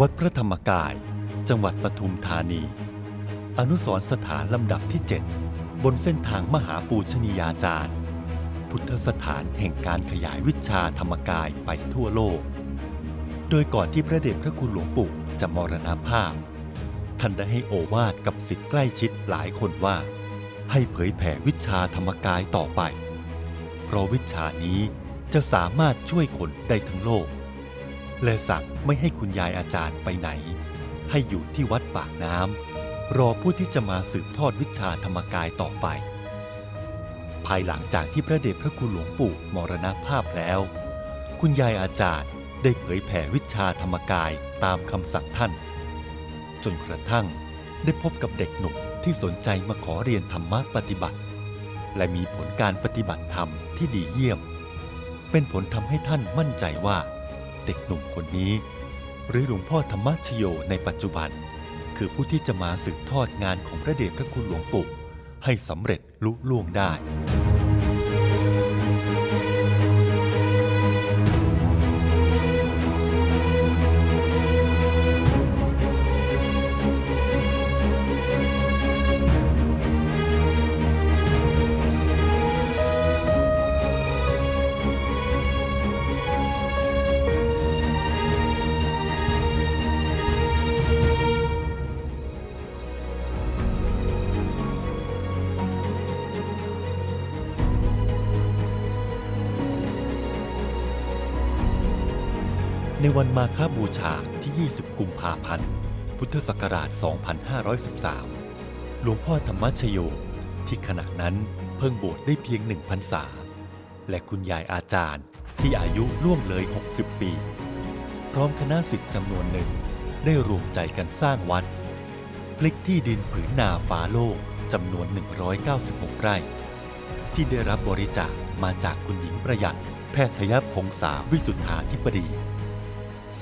วัดพระธรรมกาย จังหวัดปทุมธานี อนุสรณ์สถานลำดับที่ 7 บนเส้นทางมหาปูชนียาจารย์ พุทธสถานแห่งการขยายวิชาธรรมกายไปทั่วโลก โดยก่อนที่พระเดชพระคุณหลวงปู่จะมรณภาพ ท่านได้ให้โอวาทกับสิทธิ์ใกล้ชิดหลายคนว่า ให้เผยแผ่วิชาธรรมกายต่อไป เพราะวิชานี้จะสามารถช่วยคนได้ทั้งโลก และสั่งไม่ให้คุณยายอาจารย์ไปไหน ให้อยู่ที่วัดปากน้ำรอผู้ที่จะมาสืบทอดวิชาธรรมกายต่อไป ภายหลังจากที่พระเดชพระคุณหลวงปู่มรณภาพแล้ว คุณยายอาจารย์ได้เผยแผ่วิชาธรรมกายตามคำสั่งท่าน จนกระทั่งได้พบกับเด็กหนุ่มที่สนใจมาขอเรียนธรรมะปฏิบัติ และมีผลการปฏิบัติธรรมที่ดีเยี่ยม เป็นผลทำให้ท่านมั่นใจว่า เด็กหนุ่มคนนี้ หรือหลวงพ่อธรรมชโยในปัจจุบัน คือผู้ที่จะมาสืบทอดงานของพระเดชพระคุณหลวงปู่ให้สำเร็จลุล่วงได้ ในวันมาฆบูชาที่ 20 กุมภาพันธ์ พุทธศักราช 2513 หลวงพ่อธรรมชโย ที่ขณะนั้นเพิ่งบวชได้เพียงหนึ่งพรรษา และคุณยายอาจารย์ที่อายุล่วงเลย 60 ปี พร้อมคณะสิทธิ์จำนวนหนึ่งได้รวมใจกันสร้างวัด พลิกที่ดินผืนนาฟ้าโลกจำนวน 196 ไร่ ที่ได้รับบริจาคมาจากคุณหญิงประหยัด แพทยพงษาวิสุทธาธิปดี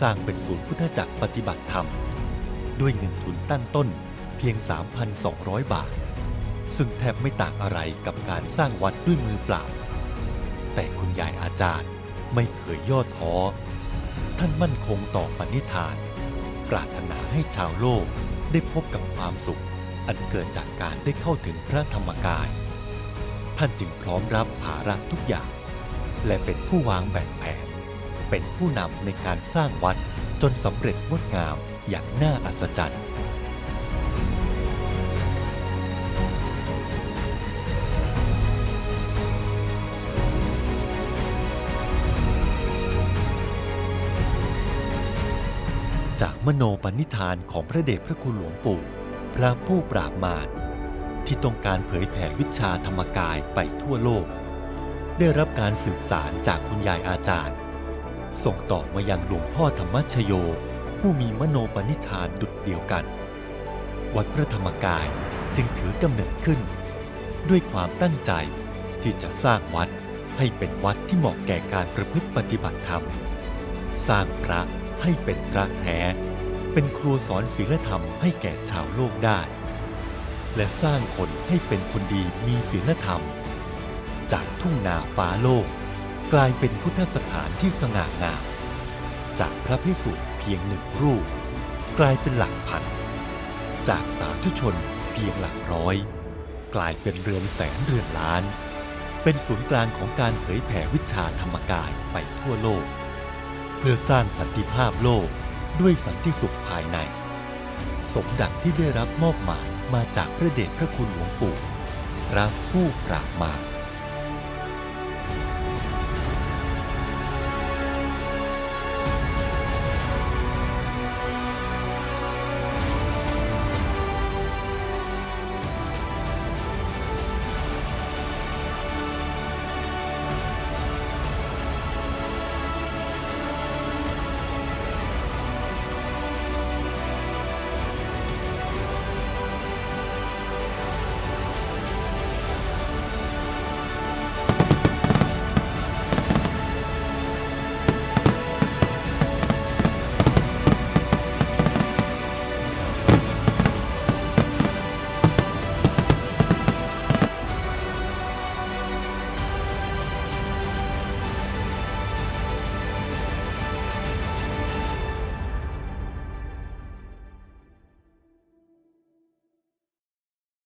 สร้างเป็นศูนย์พุทธจักรปฏิบัติธรรม ด้วยเงินทุนตั้งต้นเพียง 3,200 บาท ซึ่งแทบไม่ต่างอะไรกับการสร้างวัดด้วยมือเปล่า แต่คุณยายอาจารย์ไม่เคยย่อท้อ ท่านมั่นคงต่อปณิธาน ปรารถนาให้ชาวโลกได้พบกับความสุข อันเกิดจากการได้เข้าถึงพระธรรมกาย ท่านจึงพร้อมรับภาระทุกอย่าง และเป็นผู้วางแบบแผน เป็นผู้นำในการสร้างวัดจนสำเร็จงดงามอย่างน่าอัศจรรย์จากมโนปณิธานของพระเดชพระคุณหลวงปู่ พระผู้ปราบมารที่ต้องการเผยแผ่วิชาธรรมกายไปทั่วโลก ได้รับการสืบสารจากคุณยายอาจารย์ ส่งต่อมายังหลวงพ่อธรรมชโย ผู้มีมโนปณิธานดุจเดียวกัน วัดพระธรรมกายจึงถือกำเนิดขึ้น ด้วยความตั้งใจที่จะสร้างวัดให้เป็นวัดที่เหมาะแก่การประพฤติปฏิบัติธรรม สร้างพระให้เป็นพระแท้ เป็นครูสอนศีลธรรมให้แก่ชาวโลกได้ และสร้างคนให้เป็นคนดีมีศีลธรรม จากทุ่งนาฟ้าโลก กลายเป็นพุทธสถานที่สง่างาม จากพระพิสุเพียงหนึ่งรูป กลายเป็นหลักพัน จากสาธุชนเพียงหลักร้อย กลายเป็นเรือนแสนเรือนล้าน เป็นศูนย์กลางของการเผยแผ่วิชาธรรมกายไปทั่วโลก เพื่อสร้างสันติภาพโลกด้วยสันติสุขภายใน สมดังที่ได้รับมอบหมายมาจากพระเดชพระคุณหลวงปู่พระผู้ปราบมาร